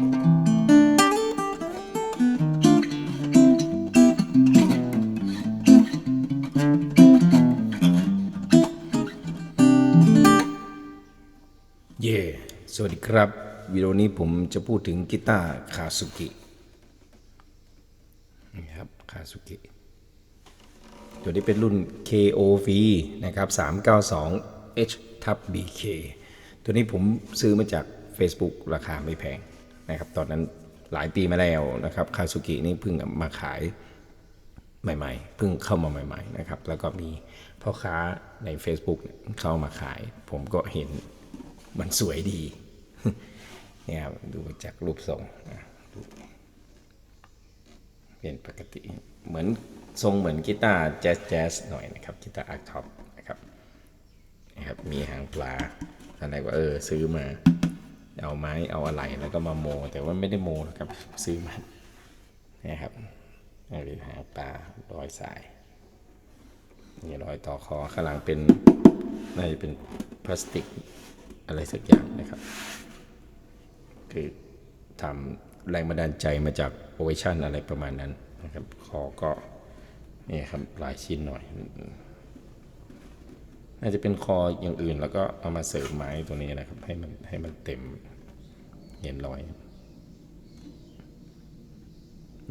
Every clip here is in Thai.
เย่สวัสดีครับ วิดีโอนี้ผมจะพูดถึงกีตาร์คาสุกินี่ครับคาสุกิตัวนี้เป็นรุ่น KOV นะครับ 392H ทับ BK ตัวนี้ผมซื้อมาจาก Facebook ราคาไม่แพง นะครับ ตอนนั้นหลายปีมาแล้วนะครับคาสุกินี่เพิ่งมาขายใหม่ๆเพิ่งเข้ามาใหม่ ๆนะครับ แล้วก็มีพ่อค้าใน Facebook เข้ามาขาย ผมก็เห็นมันสวยดีเนี่ยครับดูจากรูปทรงอะเป็นปกติเหมือนทรงเหมือนกีตาร์แจ๊สแจ๊สหน่อยนะครับกีตาร์อาร์ท็อปนะครับนะครับมีหางปลาอนแรกว่าเออซื้อมา เอาไม้เอาอะไรแล้วก็มาโม แต่ว่าไม่ได้โมนะครับ ซื้อมานะครับนี่เป็นหางปลารอยสายนี่รอยต่อคอข้างหลังเป็นน่าจะเป็นพลาสติกอะไรสักอย่างนะครับ คือทำแรงบันดาลใจมาจากโอเวชั่นอะไรประมาณนั้นนะครับ คอก็นี่ครับหลายชิ้นหน่อย น่าจะเป็นคออย่างอื่น แล้วก็เอามาเสริมไม้ตัวนี้นะครับ ให้มันให้มันเต็มเห็นรอย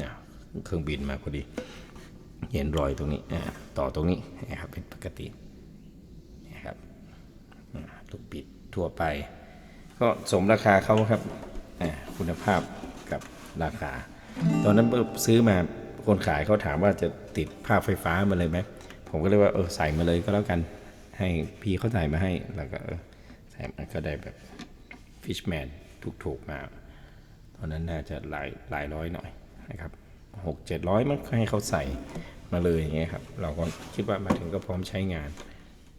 นะเครื่องบินมาพอดี เห็นรอยตรงนี้ต่อตรงนี้นะครับเป็นปกตินะครับลูกบิดทั่วไป ก็สมราคาเขาครับคุณภาพกับราคา ตอนนั้นซื้อมาคนขายเขาถามว่าจะติดภาพไฟฟ้ามาเลยไหมผมก็เลยว่าเออใส่มาเลยก็แล้วกัน ให้พี่เขาใส่มาให้ แล้วก็เออใส่มาก็ได้แบบฟิชแมนถูกๆมาตอนนั้นน่าจะหลายหลายร้อยหน่อยนะครับหกเจ็ดร้อยมันให้เขาใส่มาเลยอย่างเงี้ยครับ เราก็คิดว่ามาถึงก็พร้อมใช้งาน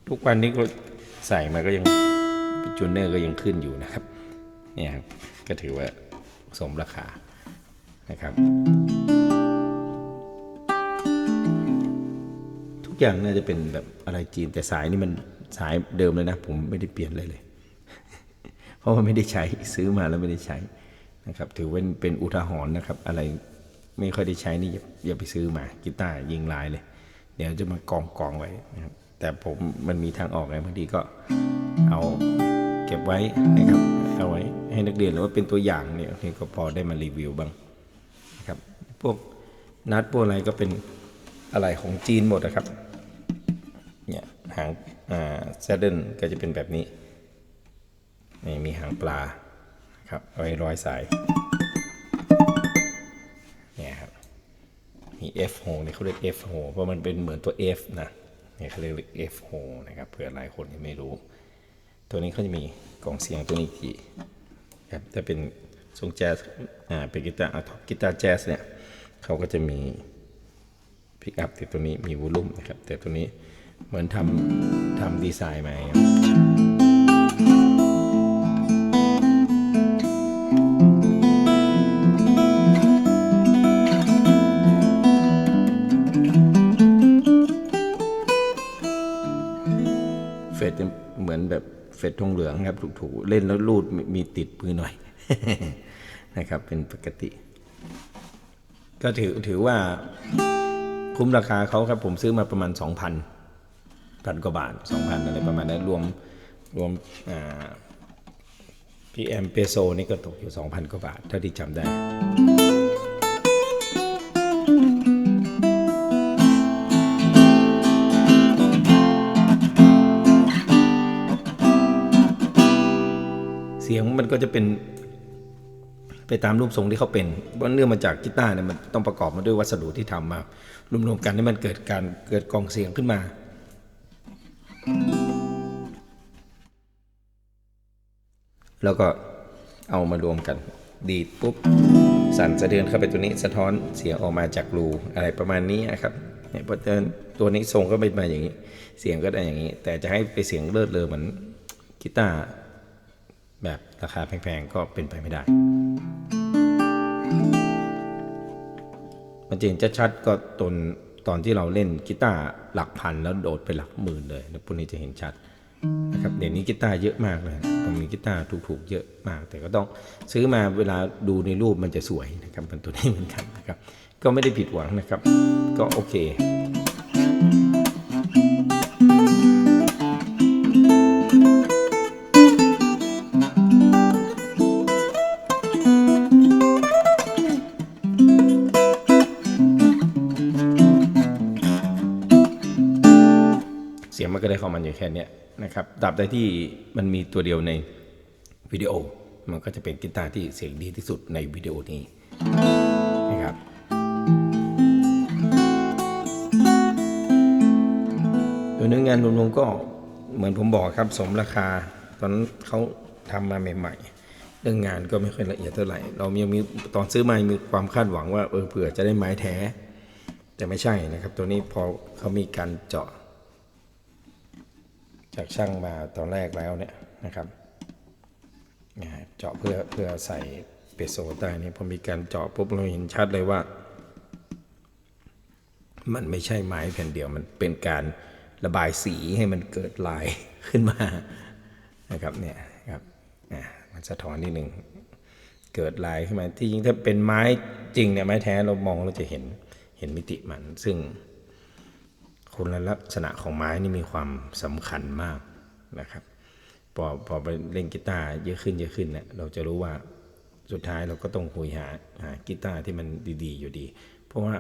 ทุกวันนี้ก็ใส่มาก็ยังจูเนอร์ก็ยังขึ้นอยู่นะครับเนี่ยครับก็ถือว่าสมราคานะครับ อย่างน่าจะเป็นแบบอะไรจีน แต่สายนี่มันสายเดิมเลยนะ ผมไม่ได้เปลี่ยนเลยเลย เพราะว่าไม่ได้ใช้ซื้อมาแล้วไม่ได้ใช้นะครับ ถือว่าเป็นอุทาหรณ์นะครับ อะไรไม่ค่อยได้ใช้นี่อย่าอย่าไปซื้อมากีตาร์ยิงลายเลย เดี๋ยวจะมากองกองไว้นะครับแต่ผมมันมีทางออกไงบางทีก็เอาเก็บไว้นะครับเอาไว้ให้นักเรียนหรือว่าเป็นตัวอย่างเนี่ยนี่ก็พอได้มารีวิวบ้างนะครับพวกนัดพวกอะไรก็เป็นอะไรของจีนหมดนะครับ เนี่ยหางแซดเดิลก็จะเป็นแบบนี้นี่มีหางปลาครับเอาไว้ร้อยสายเนี่ยครับมี F โฮนี่เขาเรียก F โฮเพราะมันเป็นเหมือนตัว F นะเนี่ยเขาเรียก F โฮนะครับเผื่อหลายคนยังไม่รู้ ตัวนี้เขาจะมีกล่องเสียงตัวนี้อีกทีครับถ้าเป็นทรงแจ๊สอ่าเป็นกีตาร์กีตาร์แจ๊สเนี่ยเขาก็จะมีพิกอัพติดตัวนี้มีวอลลุ่มนะครับแต่ตัวนี้ เหมือนทำทำดีไซน์มาครับเฟดจะเหมือนแบบเฟดทองเหลืองครับถูกๆ เล่นแล้วรูดมีมีติดมือหน่อยนะครับเป็นปกติ ก็ถือถือว่าคุ้มราคาเขาครับผมซื้อมาประมาณ 2,000 พันกว่าบาท 2,000 อะไรประมาณนั้นรวมรวมพีเอ็มเปโซนี่ก็ตกอยู่ 2,000 กว่าบาท ถ้าที่จำได้เสียงมันก็จะเป็นไปตามรูปทรงที่เขาเป็น เพราะเนื่องมาจากกีตาร์เนี่ยมันต้องประกอบมาด้วยวัสดุที่ทำมารวมๆกันให้มันเกิดการเกิดกองเสียงขึ้นมา แล้วก็เอามารวมกัน ดีดปุ๊บ สั่นสะเทือนเข้าไปตัวนี้สะท้อนเสียงออกมาจากรูอะไรประมาณนี้นะครับเนี่ยเพราะฉะนั้นตัวนี้ทรงก็เป็นมาอย่างนี้ เสียงก็ได้อย่างนี้ แต่จะให้ไปเสียงเลิศเลอเหมือนกีตาร์แบบราคาแพงๆ ก็เป็นไปไม่ได้ มันจะเห็นชัดๆก็ตอนตอนที่เราเล่นกีตาร์หลักพันแล้วโดดไปหลักหมื่นเลยแล้วพวกนี้จะเห็นชัด นะครับเดี๋ยวนี้กีตาร์เยอะมากเลยผมมีกีตาร์ถูกๆเยอะมาก แต่ก็ต้องซื้อมาเวลาดูในรูปมันจะสวยนะครับเป็นตัวนี้เหมือนกันนะครับ ก็ไม่ได้ผิดหวังนะครับ ก็โอเค สียงมันก็ได้ของมันอยู่แค่นี้นะครับตราบใดที่มันมีตัวเดียวในวิดีโอ มันก็จะเป็นกีตาร์ที่เสียงดีที่สุดในวิดีโอนี้นะครับโดยเนื้องานรวมๆก็เหมือนผมบอกครับสมราคา ตอนนั้นเขาทำมาใหม่ๆ เรื่องงานก็ไม่ค่อยละเอียดเท่าไหร่ เรายังมีตอนซื้อมามีความคาดหวังว่าเออเผื่อจะได้ไม้แท้ แต่ไม่ใช่นะครับ ตัวนี้พอเขามีการเจาะ จากช่างมาตอนแรกแล้วเนี่ยนะครับเจาะเพื่อเพื่อใส่เปโซใต้นี่พอมีการเจาะปุ๊บเราเห็นชัดเลยว่า มันไม่ใช่ไม้แผ่นเดียวมันเป็นการระบายสีให้มันเกิดลายขึ้นมานะครับเนี่ยครับอ่ามันสะท้อนนิดหนึ่งเกิดลายขึ้นมาที่จริงถ้าเป็นไม้จริงเนี่ยไม้แท้เรามองเราจะเห็นเห็นมิติมันซึ่ง คุณลักษณะของไม้นี่มีความสำคัญมากนะครับ พอพอไปเล่นกีตาร์เยอะขึ้นเยอะขึ้นเนี่ยเราจะรู้ว่าสุดท้ายเราก็ต้องคุยหาหากีตาร์ที่มันดีๆอยู่ดี เพราะว่า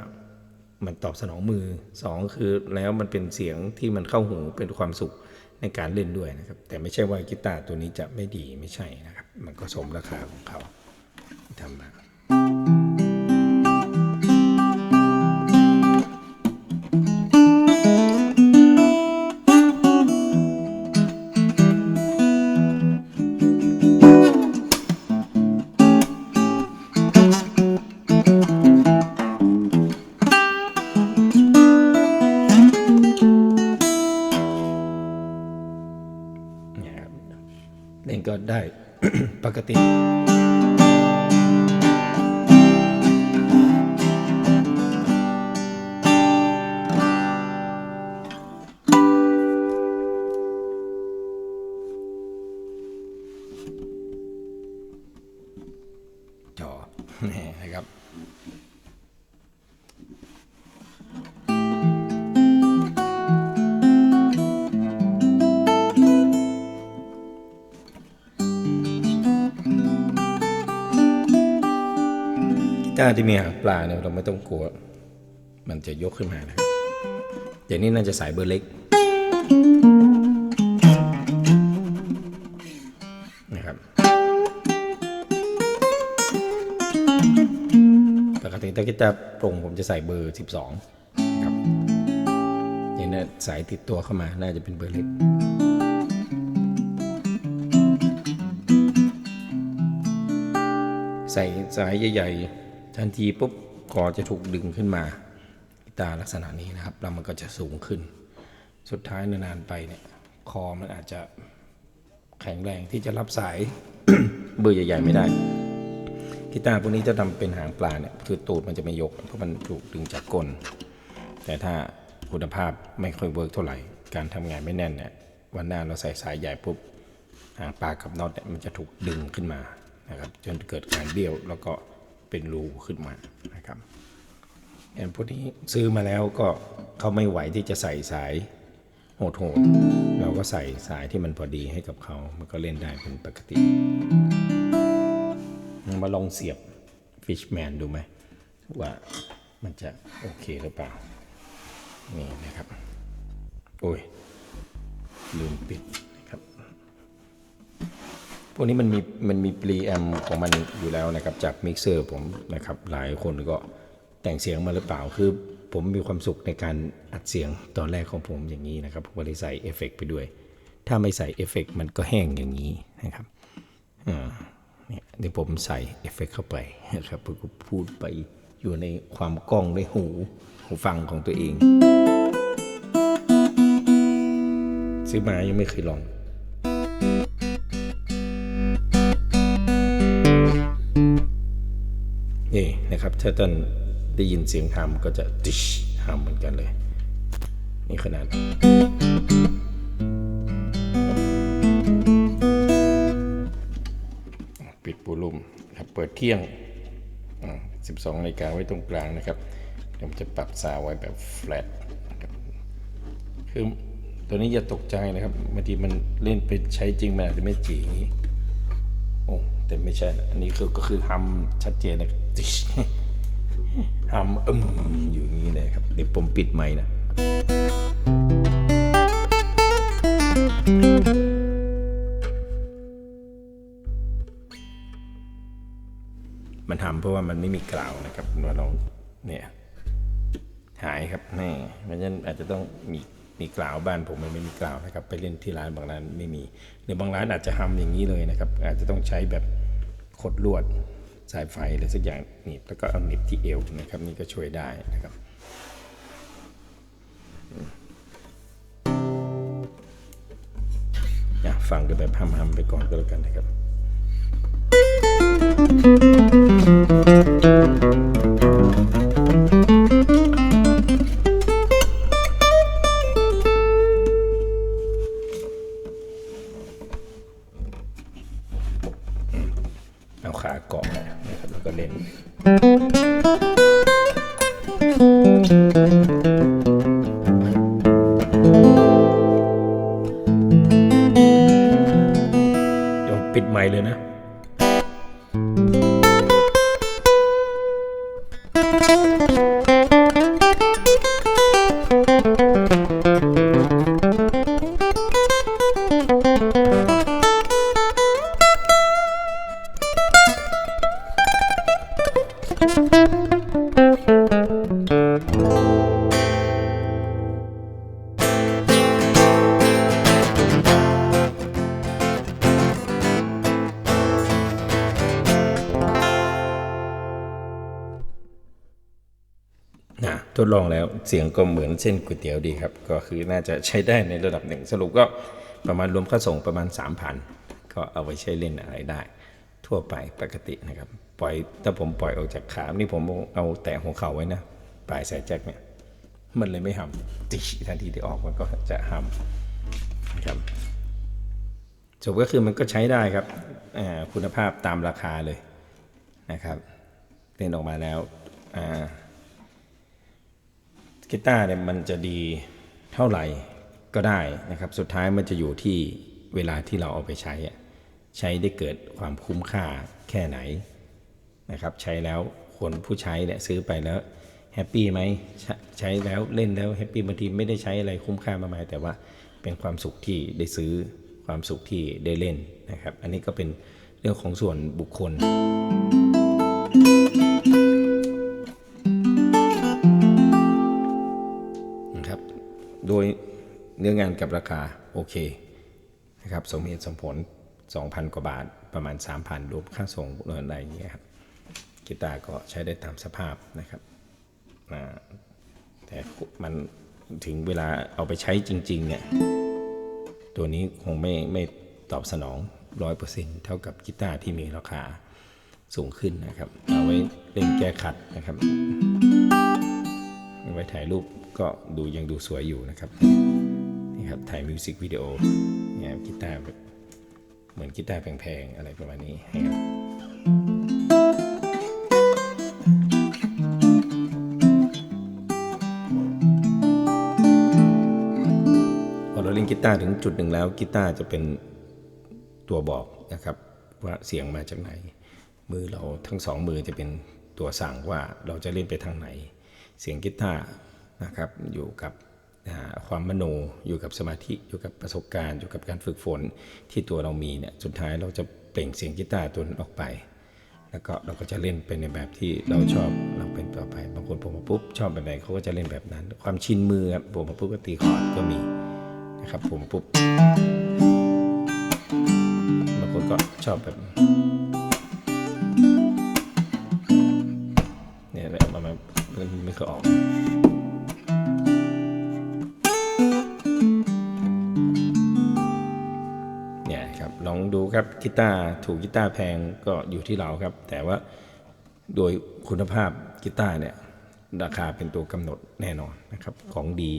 มันตอบสนองมือสองคือแล้วมันเป็นเสียงที่มันเข้าหูเป็นความสุขในการเล่นด้วยนะครับ แต่ไม่ใช่ว่ากีตาร์ตัวนี้จะไม่ดีไม่ใช่นะครับ มันก็สมราคาของเขาที่ทำมา ที่มีหางปลาเนี่ยเราไม่ต้องกลัว มันจะยกขึ้นมานะอย่างนี้น่าจะสายเบอร์เล็กนะครับปกติถ้ากีตาร์โปรงผมจะใส่เบอร์ 12ครับอย่างนี้สายติดตัวเข้ามาน่าจะเป็นเบอร์เล็กใส่สายใหญ่ๆ ทันทีปุ๊บคอจะถูกดึงขึ้นมากีตาร์ลักษณะนี้นะครับ แล้วมันก็จะสูงขึ้น สุดท้ายนานๆไปเนี่ยคอมันอาจจะแข็งแรงที่จะรับสายเบอร์ใหญ่ ๆ ไม่ได้กีตาร์พวกนี้จะทำเป็นหางปลาเนี่ยคือตูดมันจะไม่ยก เพราะมันถูกดึงจากก้น แต่ถ้าคุณภาพไม่ค่อยเวิร์กเท่าไหร่ การทำงานไม่แน่นเนี่ยวันหน้าเราใส่สายใหญ่ปุ๊บหางปลากับน็อตเนี่ยมันจะถูกดึงขึ้นมานะครับจนเกิดการเบี้ยวแล้วก็ เป็นรูขึ้นมานะครับอย่างพวกนี้ซื้อมาแล้วก็เขาไม่ไหวที่จะใส่สายโหดๆเราก็ใส่สายที่มันพอดีให้กับเขา มันก็เล่นได้เป็นปกติ มาลองเสียบ Fishman ดูไหมว่ามันจะโอเคหรือเปล่า นี่นะครับ โอ้ย ลืมปิด วกนี้มันมีมันมีปรีแอมของมันอยู่แล้วนะครับจากมิกเซอร์ผมนะครับหลายคนก็แต่งเสียงมาหรือเปล่าคือผมมีความสุขในการอัดเสียงตอนแรกของผมอย่างนี้นะครับผมก็เลยใส่เอฟเฟกต์ไปด้วย ถ้าไม่ใส่เอฟเฟกต์มันก็แห้งอย่างนี้นะครับอ่าเนี่ยเดี๋ยวผมใส่เอฟเฟกต์เข้าไปนะครับผมก็พูดไปอยู่ในความกล้องในหูหูฟังของตัวเองซื้อมายังไม่เคยลอง นะครับ ถ้าท่านได้ยินเสียงหามก็จะติชหามเหมือนกันเลย นี่ขนาดปิดปูลุ่มครับเปิดเที่ยง 12นาฬิกาไว้ตรงกลางนะครับเดี๋ยวจะปรับซาวไว้แบบแฟลตคือตัวนี้อย่าตกใจนะครับบางทีมันเล่นไปใช้จริงมันอาจจะไม่จีองนี้โอ้ แต่ไม่ใช่นะอันนี้คือก็คือฮัมชัดเจนนะฮัมอมอยู่อย่างนี้เลยครับเดี๋ยวผมปิดไมค์นะมันทำเพราะว่ามันไม่มีกล่าวนะครับเราลองเนี่ยหายครับนี่เพราะฉะนั้นอาจจะต้องมีมีกล่าวบ้านผมมันไม่มีกล่าวนะครับ ไปเล่นที่ร้านบางร้านไม่มีหรือบางร้านอาจจะทำอย่างนี้เลยนะครับ อาจจะต้องใช้แบบ ขดลวดสายไฟอะไรสักอย่างหนีบแล้วก็เอาหนีบที่เอวนะครับนี่ก็ช่วยได้นะครับอะฟังกันแบบฮัมๆไปก่อนก็แล้วกันนะครับ นะครับแล้วก็เล่นเดี๋ยวปิดไมค์เลยนะ ทดลองแล้วเสียงก็เหมือนเส้นก๋วยเตี๋ยวดีครับ ก็คือน่าจะใช้ได้ในระดับหนึ่ง สรุปก็ประมาณรวมค่าส่งประมาณ 3,000 ก็เอาไว้ใช้เล่นอะไรได้ ทั่วไปปกตินะครับ ปล่อยถ้าผมปล่อยออกจากขา นี่ผมเอาแตะหัวเข่าไว้นะปลายสายแจ็คเนี่ย มันเลยไม่หำติทันทีที่ออกมันก็จะหำนะครับจบก็คือมันก็ใช้ได้ครับคุณภาพตามราคาเลยนะครับเล่นออกมาแล้วกีตาร์เนี่ยมันจะดีเท่าไหร่ก็ได้นะครับ สุดท้ายมันจะอยู่ที่เวลาที่เราเอาไปใช้อะ ใช้ได้เกิดความคุ้มค่าแค่ไหนนะครับ ใช้แล้วคนผู้ใช้เนี่ยซื้อไปแล้วแฮปปี้ไหมใช้แล้วเล่นแล้วแฮปปี้บางทีไม่ได้ใช้อะไรคุ้มค่ามากมายแต่ว่าเป็นความสุขที่ได้ซื้อความสุขที่ได้เล่นนะครับ อันนี้ก็เป็นเรื่องของส่วนบุคคล นะครับ โดยเนื้องานกับราคาโอเคนะครับ สมเหตุสมผล 2,000 กว่าบาทประมาณ 3,000รวมค่าส่งอะไรอย่างเงี้ยครับกีตาร์ก็ใช้ได้ตามสภาพนะครับแต่มันถึงเวลาเอาไปใช้จริงๆเนี่ยตัวนี้คงไม่ไม่ตอบสนอง 100%เท่ากับกีตาร์ที่มีราคาสูงขึ้นนะครับ เอาไว้เล่นแก้ขัดนะครับเอาไว้ถ่ายรูปก็ดูยังดูสวยอยู่นะครับนี่ครับถ่ายมิวสิกวิดีโอเนี่ยกีตาร์ เหมือนกีตาร์แพงๆ อะไรประมาณนี้นะครับพอเราเล่นกีตาร์ถึงจุดหนึ่งแล้วกีตาร์จะเป็นตัวบอกนะครับ ว่าเสียงมาจากไหน มือเราทั้งสองมือจะเป็นตัวสั่งว่าเราจะเล่นไปทางไหน เสียงกีตาร์นะครับอยู่กับ ความมโนอยู่กับสมาธิอยู่กับประสบการณ์อยู่กับการฝึกฝนที่ตัวเรามีเนี่ยสุดท้ายเราจะเปล่งเสียงกีตาร์ตัวนั้นออกไป แล้วก็เราก็จะเล่นไปในแบบที่เราชอบเราเป็นต่อไปบางคนผมมาปุ๊บชอบแบบไหนเขาก็จะเล่นแบบนั้น ความชินมือครับผมมาปุ๊บก็ตีคอร์ดก็มีนะครับผมปุ๊บบางคนก็ชอบแบบเนี่ยแหละมันไม่เคยออก ครับลองดูครับกีตาร์ถูกกีตาร์แพงก็อยู่ที่เราครับ แต่ว่าโดยคุณภาพกีตาร์เนี่ยราคาเป็นตัวกำหนดแน่นอนนะครับของดี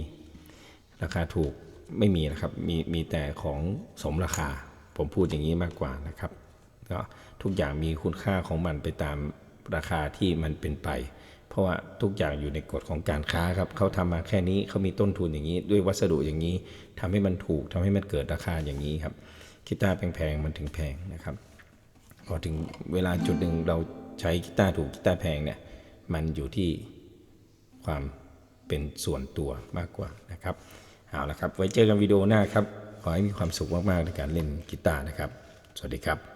ราคาถูกไม่มีนะครับมีมีแต่ของสมราคา ผมพูดอย่างนี้มากกว่านะครับก็ทุกอย่างมีคุณค่าของมันไปตามราคาที่มันเป็นไป เพราะว่าทุกอย่างอยู่ในกฎของการค้าครับเขาทำมาแค่นี้เขามีต้นทุนอย่างนี้ ด้วยวัสดุอย่างนี้ทำให้มันถูกทำให้มันเกิดราคาอย่างนี้ครับกีตาร์แพงๆมันถึงแพงนะครับ พอถึงเวลาจุดหนึ่งเราใช้กีตาร์ถูกกีตาร์แพงเนี่ยมันอยู่ที่ความเป็นส่วนตัวมากกว่านะครับเอาละครับ ไว้เจอกันวิดีโอหน้าครับ ขอให้มีความสุขมากๆในการเล่นกีตาร์นะครับ สวัสดีครับ